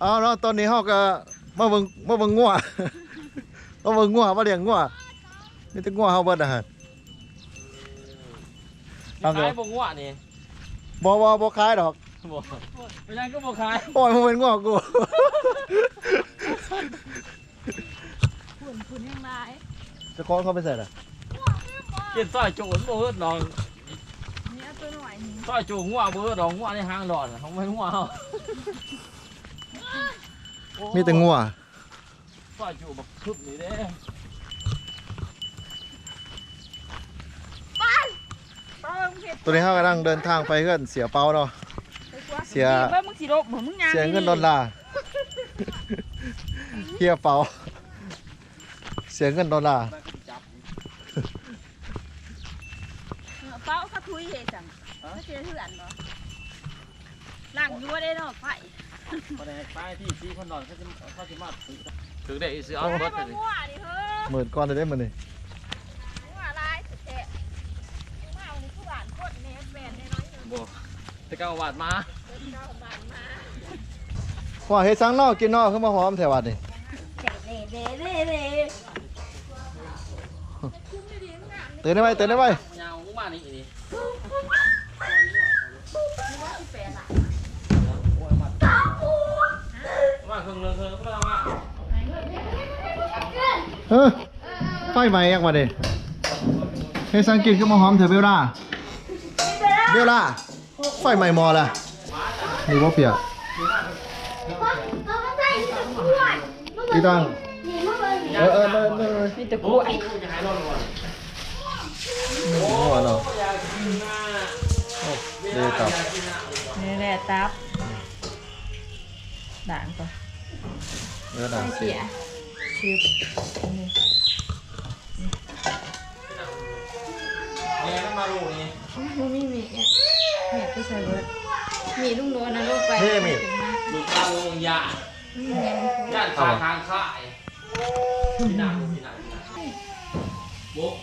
เอาเนาะตอนนี้เฮาก็มาเบิ่งมาเบิ่งงัวมาเบิ่งงัวมาเลี้ยงงัวมีแต่งัวเฮาเบิดอะฮะครับขายบงวะนี่บ่บ่บ่ขายดอกบ่ไม่ใช่ก็บ่ขายโอ้ยมันเป็นงัวกูฝุ่นฝุ่นยังไรจะคล้องเขาไปใส่ล่ะกินซอยจูนบ่เฮ็ดดอกเนี่ยตัวหน่อยนี่ซอยจูงัวบ่เฮ็ดดอกงัวในห้างหลอดน่ะของไม่งัวเฮา มีแต่งัวซอยจูบักคึบนี่เด้ป้ามึงเห็ดตัวนี้เฮากำลังเดินทางไปเฮือนเสียเปาเนาะ เสียเบิ่งมึงสิโลบเหมือนมึงยางเสียเงินดอลลาร์เฮียเปาเสียเงินดอลลาร์จับเป้าเขาทุยเห็ดจังเขาเสียเถื่อนเหรอล่างยัวได้เนาะไฟ บ่ได้ไปที่ที่คนนอนเขาสิเขาสิมาซื้อถือได้ซื้อเอาเอาเบิเบิ่ดงเลยงัวดิเฮ้ยหมื่นก้อนเลยได้หมื่นนี่งัวลายสุดแท้มาเอานี่ผู้บ้านโคตรแน่แบนแน่น้อยหนึ่งบ่แต่ก็เอาวาดมาเดินเข้าบ้านมาว่าเฮ็ดสังนอกกินนอกขึ้นมาหอมแถววัดนี่เด้เด้เด้เด้ตื่นได้ไหมตื่นได้ไหมยาวมานี่นี่ เฮ้ยไฟไหม้ยังวะดิเฮ็ดสังกินขึ้นมาหอมแถวเบลล่าเบลล่าไฟไหม้หมอละนี่บ่เปียกอีตังเออเออเออเออมีแต่กล้วยจะหายร้อนก่อนหัวเนาะอยากกินนะโอ้เดี๋ยวกลับอยากกินนะนี่แหละตับด่างก่อนเนื้อหนังเสีย ชื่อนี่เนี่ยมันมาลูกนี่มันไม่มีเนี่ยแม่ก็ใส่เบิร์ดมีลุงโดนนะลูกไปเท่มี ลูกตาลงยาย่านขาทางข่ายพี่นาพี่นาพี่นาบุ๊ก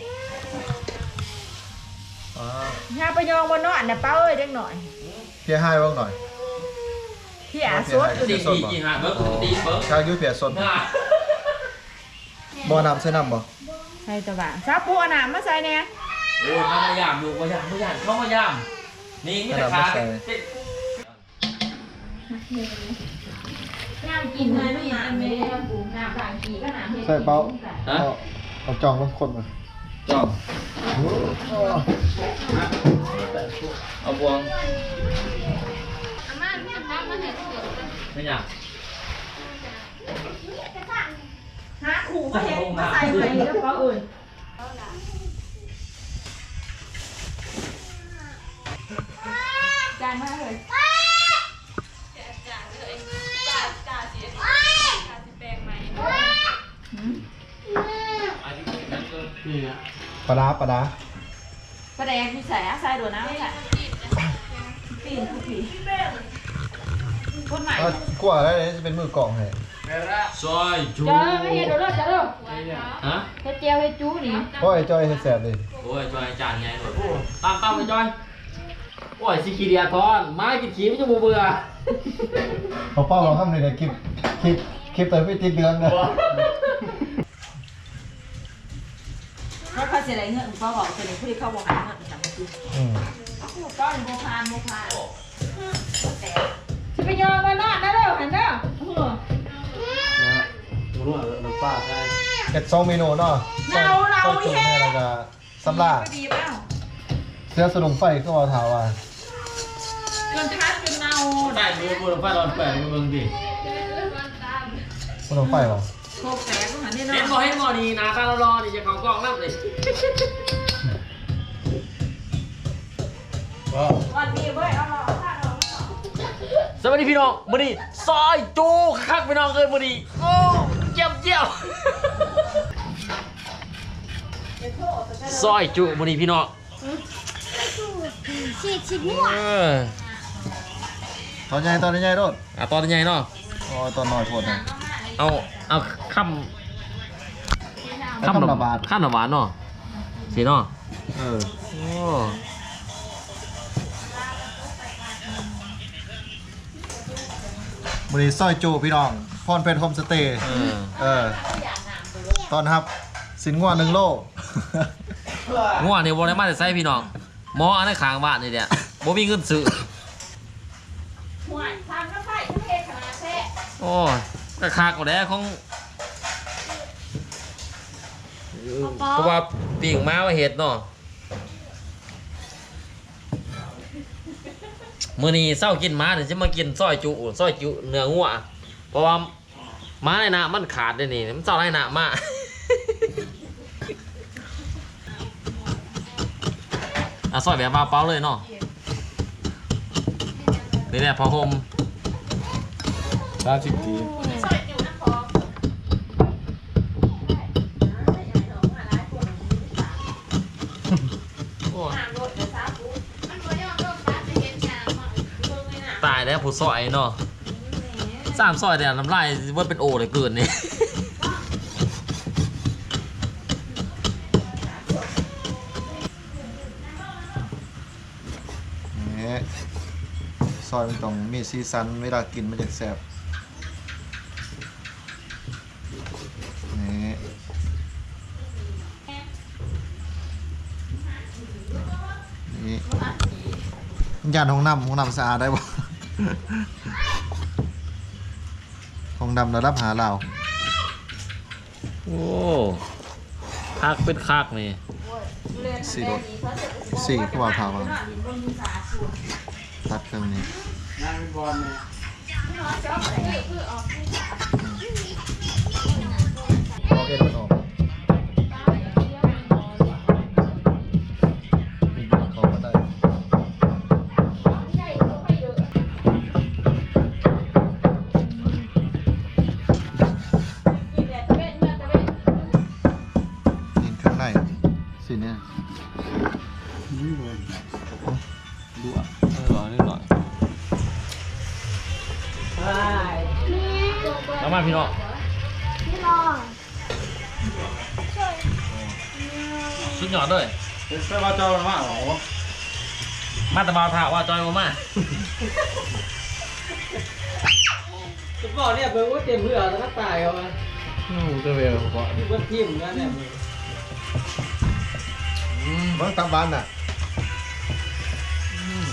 อ่าถ้าไปยองบนนอนน่ะเป้าเอ้ยเด็กหน่อยเพียให้บ้างหน่อย พี่อาสด ตีกี่กี่หาเบิ้งตีเบิ้งข้างอยูเพียสน หน้า บ่อน้ำใส่น้ำบ่ใส่ตะบางซาปูอาน้ำมาใส่เนี่ยโอ้ยเขามายามลูกมายามมายามเขามายามนี่นี่แต่ขาติดน้ำกินเลยไม่น้ำไม่น้ำปูน้ำบางกีก็น้ำเห็ดใส่เป้าฮะเอาเอาจองลงคนมาจ้องเอาบวงอาม่าพี่อาม่ามาเห็ดเห็ดไม่อยาก หาขู่มาเห็ดมาใส่ไปแล้วเป้าเอ้ยจานมากเลยปลาร้าปลาร้าประแดงพี่ใส่ใส่โดนน้ำใส่ปีนทุกทีคนใหม่เอากลัวแล้วจะเป็นมือกล่องให้ ซอยจูเจอไม่เห็นโดนรถเจอแล้วฮะเฮ็ดเจียวเฮ็ดจู้นี่โอ้ยจอยเฮ็ดแสบดิโอ้ยจอยจานใหญ่หน่อยตามตามไปจอยโอ้ยสิคีเดียทอนไม้กินขี้ไม่จะบูเบื่อเขาเป้าเราทำในคลิปคลิปคลิปเติมไปติดเดือนนะเขาเขาเสียอะไรเงินอุปบอกเสียอะไรผู้ที่เขาบอกหาเงินสามปีอืมก็โมพานโมพานแต่จะไปยอมมานอนนะเด้อหันเด้อรู้ว่ามัน ป้าใช่เฮ็ดสองเมนูเนาะเราเราซอยจุ่มแย่ให้แล้วก็สำลาดีเปล่าเสื้อสะดุงไฟก็เอาถาว่าจนทัดจนเนาได้ดูบูรพาร้อนแปดมึงดิสะดุงไฟบ่โคกแตกก็หันนี่เห็นเนาะบ่เห็นบ่ดีนะตาเรารอนี่จะเขากล้องน้ำเลยวันนี้เว้ยเอาหล่อสวัสดีพี่น้องมือนี้ซอยจูคักพี่น้องเอ้ยมือนี้โอ้ เจียมเจียวซอยจูมื้อนี้พี่น้องฉีดฉีดมั่วเออตอนใหญ่ตอนใหญ่โดดอะตอนใหญ่เนาะอ๋อตอนน้อยโพดนะเอาเอาคำคำละบาทคำละบาทเนาะสิเนาะเออโอ้มื้อวันนี้ซอยจูพี่น้อง พรเพชรโฮมสเตย์เออเออตอนครับ สินงวหนึ่งโลง่วงนี่บ่ได้มาแต่ไสพี่น้องหมออันนั้นข้างบ้านนี่เนี่ยบ่มีเงินซื้อหวานทางก็ไฟทุกเพศขนาดแท้โอ้ยก็คักกว่าแด้ของเพราะว่าปิ่งมาว่าเฮ็ดเนาะมื้อนี้เช้ากินหมาเดี๋ยวสิมากินซอยจุซอยจุเนื้องัวเพราะว่าห มาในหน้ามันขาดเด้นี่มันเช้าในหน้ามาอะซอยแบบว่าเปล่าเลยเนาะนี่แหละพอห่มสามสิบทีซอยอยู่น้ำพองโอ้ยน้ำรถเดี๋ยวซาฟูมันบ่ยอมลงตาจะเห็นยางมันเบิ่งเลยนะตายแล้วผู้ซอยเนาะ สามซอยแต่น้ำลายเว่าเป็นโอเลยเกินนี่นี่ซอยมันต้องมีซีซันเวลากินมันจะแซ่บนี่นี่ยานห้องน้ำห้องน้ำสะอาดได้บ่ ห้องดำระดับหาเราวโอ้คักเป็นคักนี่สี่รถสี่ก็ว่าพามาตัดเครื่องนี้ แล้วมาพี่น้องสุดยอดเลยเป็นเสื้อผ้าเจ้ามาหรอมาแตะบาวท่าว่าจอยมามาสปอร์ตเนี่ยเบิ่งว่าเต็มเพื่อแล้วก็ตายเอามาอืมจะเวลก็ที่ว่าทีมกันเนี่ยเมืองตามบ้านน่ะ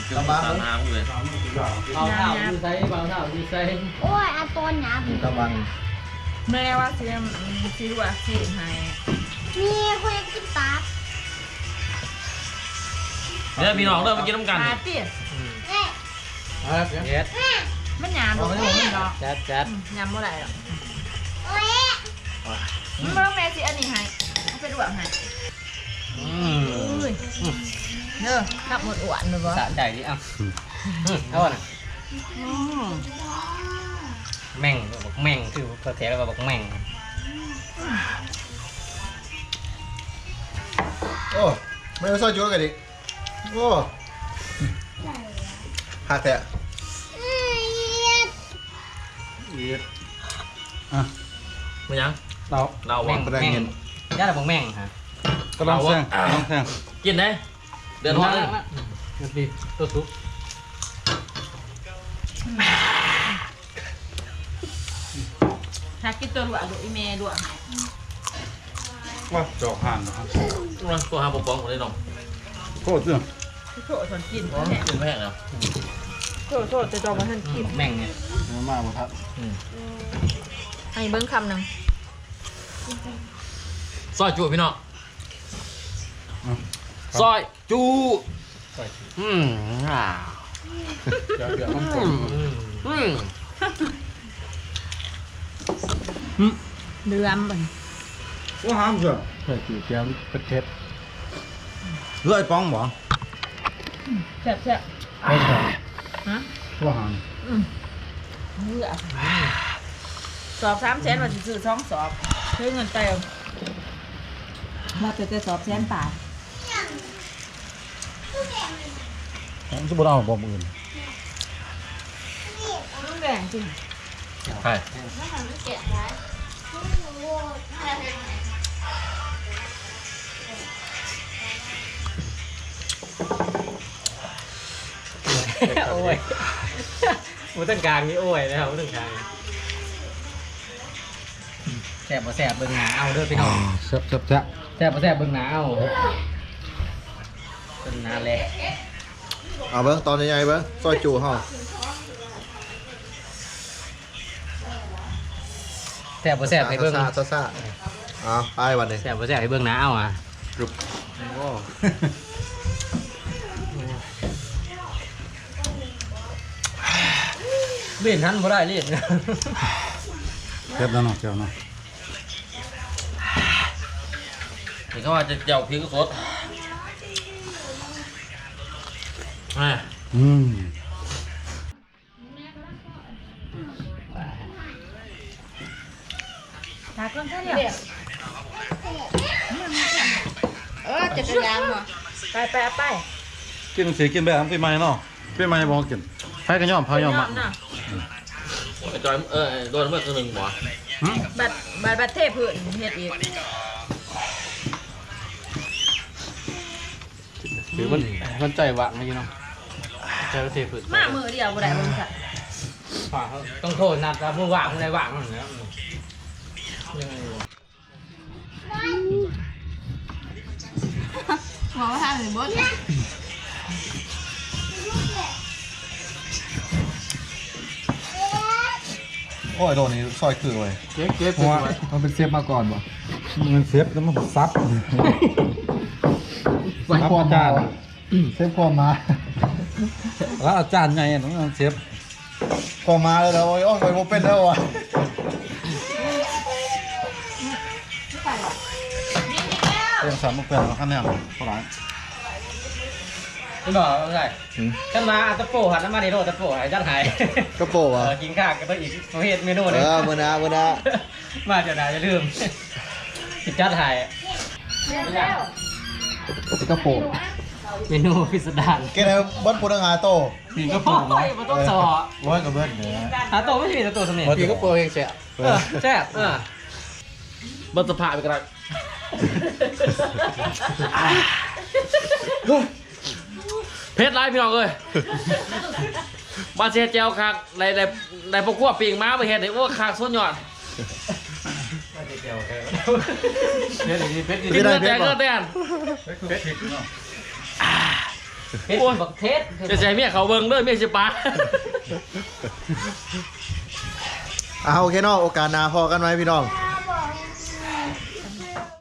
จุดสามน้ำอยู่เลยเอาเท้าที่ใส่เบาเท้าที่ใส่โอ้ยอาตัวหนาบตามบ้านแม่ว่าเสียมซีว่าซีให้มีคนอยากกินปลาเดี๋ยวพี่น้องเริ่มไปกินน้ำกันปาติเอ๊ะครับเย็ดมันหยาบ่ได้ดอกจัดจัดหยามบ่ได้ดอกโอ้ยมันบ่แม่สิอันนี้ให้เอาไปดวงให้อืม เด้อขับหมดอ้วนเลยบ่สะใจดิอะเอาอะอืมแม่งบอกแม่งคือประเทศเราบอกแม่งโอ้ไม่ต้องซอยจุ๊กันดิโอ้หักแต่เย็ดไม่ยังเราเราแม่วะงแม่งย่าเราบอกแม่งฮะก็ต้องแซงต้องแซงกินได้ เดือนหอดเลยเดือดดีตัวซุปถ้ากินตัวดวงดูอีเมดวงให้ว่าจอกห่านนะครับตัวหาปกป้องคนได้น้องโคตรเรื่องโถสนกินอ๋อแท้กินแพงแล้วโถโถจะจอมาทันกินแม่งเนี่ยเนื้อมากบ่ทัดให้เบิ่งคำหนึงซอยจูพี่น้องซอย จูอืมอ่าเดี๋ยวเดี๋ยวต้องกอืดมอืมเดือมบันว่าห้ามเถอะใส่จืดแก้มเป็นเท็ดเลื่อยป้องบ่แซ่บแซ่บไม่ใช่ฮะว่าห้ามเลือสอบสามแสนว่าสิซื้อสองสอบเพื่อเงินเต็มมาจะจะสอบแสนป่า สมมติเอาบ่มอื่นต้องแบ่งจริงใช่โอ้ยหมูต้นกลางนี่โอ้ยนะครับหมูต้นกลางแสบบ่แสบเบิ่งหนาเอาเด้อพี่น้องแซ่บแซ่บแซ่บแสบบ่แสบเบิ่งหนาเอา เป็นหนาแหละเอาเบิ้งตอนใหญ่ๆเบิ้งซอยจูเฮาแสบบ่แสบให้เบิ่งซ่าซ่าซ่าเอาไปวันนี้แสบบ่แสบให้เบิ่งหนาเอาอะกรุบโอ้เล่นทันบ่ได้เล่นแซ่บแล้วเนาะเจ้าเนาะเห็นเขาว่าจะเจ้าพริกสด อ่าอืมถากเครื่องแค่เดียวเออจะจะยางมาไปไปไปกินสีกินแบบปีใหม่เนาะปีใหม่บ่กินไผก็ย่อมพายย่อมมาน่ะไอ้จอยเออโดนเมื่อตัวหนึ่งหมอบัดบัดบัดเทพื้นเฮ็ดอีกถือมันมันใจวังนะพี่น้อง จว่าเทพื้นมามือเดียวบ่ได้บ่ค่ะฝ่าเขาต้องโทษนัดครับผู้ว่างผู้ใดว่างนั่นนะยังไงวะหมอว่าทางนี่บ่โอ้ยโดนนี้ซอยคือเว้ยเก็บเก็บเพราะว่ามันเป็นเซฟมาก่อนบ่มันเซฟแล้วมันซับเซฟความมาเซฟความมา แล้วอาจารย์ไงต้องเซฟความมาเลยแล้วโอ้ยโอ้ยโอ้ยเป็นแล้ววะเต็มสามมันเป็นแล้วคะแนนเท่าไหร่ไม่บอกว่าไงกันมาอัตโปหันน้ำมันในโรตะโปหายจัดหายกระโปรงเอวะอกินข้าวกันไปอีกประเภทเมนูหเอนึงอมือหนามือหนามาเดี๋ยวนะอย่าลืมกินจัดหายกระโปรง เมนูพิสดารเกณฑ์ให้บัดพูดงาโตปีก็โอ้ปูยมันต้องสอร้อยกับเบิดเนี่ยหาโตไม่ใช่มีแต่โตสำเนียงปีก็ปูเองเสียเออแซ่บเออบัตรผ่าไปกันเพชรไรพี่น้องเอ้ยบาเชเจลคักในในในพวกขั้วปีงม้าไปเห็นไอ้อ้วกคักสุดยอดเพชรดีเพชรดีกินเนื้อแตกเนื้อแตนเพชรผิดเนาะ เพชรบักเทศจะใช้เมียเขาเบิ่งเด้อเมียสิปาอ่าโอเคเนาะโอกาสหน้าพอกันไหมพี่น้อง